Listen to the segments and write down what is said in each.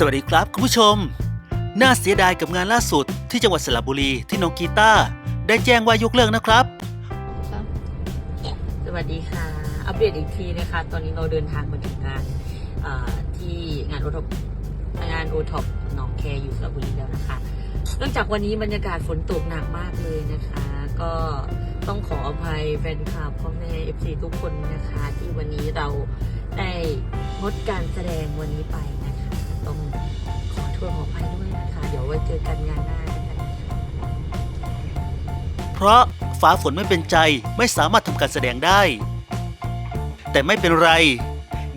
สวัสดีครับคุณผู้ชม น่าเสียดายกับงานล่าสุดที่จังหวัดสระบุรีที่น้องกีตาร์ได้แจ้งว่ายกเลิกนะครับ สวัสดีค่ะ อัปเดตอีกทีนะคะ ตอนนี้เราเดินทางมาถึงงานที่งานโอท็อปงานโอท็อปหนองแคอยู่สระบุรีแล้วนะคะเนื่องจากวันนี้บรรยากาศฝนตกหนักมากเลยนะคะ ก็ต้องขออภัยแฟนคลับพ่อแม่เอฟซีทุกคนนะคะ ที่วันนี้เราได้งดการแสดงวันนี้ไป เพราะฟ้าฝนไม่เป็นใจไม่สามารถทำการแสดงได้ แต่ไม่เป็นไร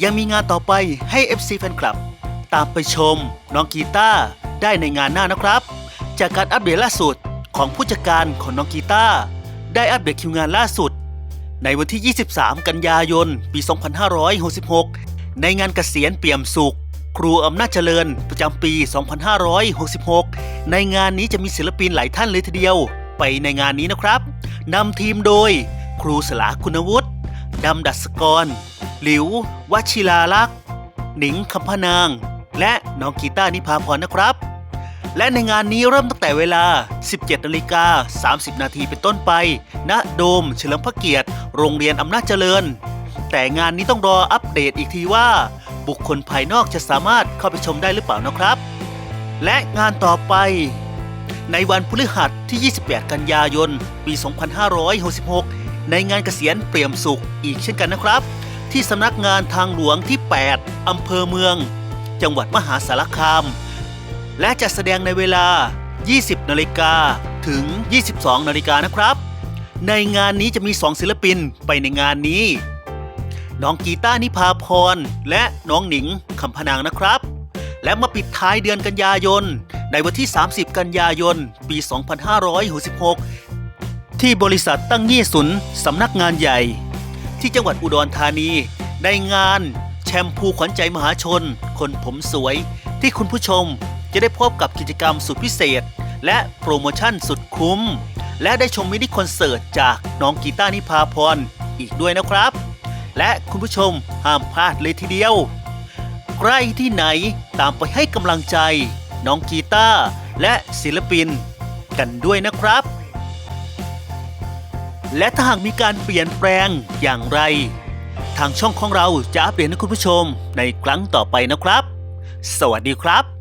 ยังมีงานต่อไปให้ FC แฟนคลับ ตามไปชมน้องกีตาร์ได้ในงานหน้านะครับ จากการอัปเดตล่าสุดของผู้จัดการของน้องกีตาร์ได้อัปเดตคิวงานล่าสุด ในวันที่ 23 กันยายน ปี 2566 ในงานเกษียณเปี่ยมสุข ครูอำนาจเจริญประจำปี 2566 ในงานนี้จะมีศิลปินหลายท่านเลยทีเดียว ไปในงานนี้นะครับนำทีมโดย ครูสลาคุณวุฒิดำดัสกร หลิววชิลาลักษ์หนิงคำพนาง และน้องกีตานิพาพรนะครับ และในงานนี้เริ่มตั้งแต่เวลา 17นาฬิกา30 นาทีเป็นต้นไป ณโดมเฉลิมพระเกียรติ โรงเรียนอำนาจเจริญ แต่งานนี้ต้องรออัปเดตอีกทีว่า บุคคลภายนอกจะสามารถเข้าไปชมได้หรือเปล่านะครับ และงานต่อไป ในวันพฤหัสที่ 28 กันยายน ปี 2566 ในงานเกษียณเปี่ยมสุขอีกเช่นกันนะครับ ที่สำนักงานทางหลวงที่ 8 อำเภอเมือง จังหวัดมหาสารคาม และจะแสดงในเวลา 20 นาฬิกาถึง 22 นาฬิกานะครับ ในงานนี้จะมี 2 ศิลปินไปในงานนี้ น้องกีตาร์นิพาพร และน้องหนิงคำพนางนะครับ และมาปิดท้ายเดือนกันยายน ในวันที่ 30 กันยายน ปี 2566 ที่บริษัทตั้งยี่สุนสำนักงานใหญ่ ที่จังหวัดอุดรธานีในงานแชมพูขวัญใจมหาชน คนผมสวย ที่คุณผู้ชมจะได้พบกับกิจกรรมสุดพิเศษ และโปรโมชั่นสุดคุ้ม และได้ชมมินิคอนเสิร์ตจากน้องกีตาร์นิพาพรอีกด้วยนะครับ และคุณผู้ชมห้ามพลาดเลยทีเดียว ใกล้ที่ไหนตามไปให้กำลังใจ น้องกีตาร์และศิลปินกันด้วยนะครับ และถ้าหากมีการเปลี่ยนแปลงอย่างไร ทางช่องของเราจะอัปเดตให้คุณผู้ชมในครั้งต่อไปนะครับ สวัสดีครับ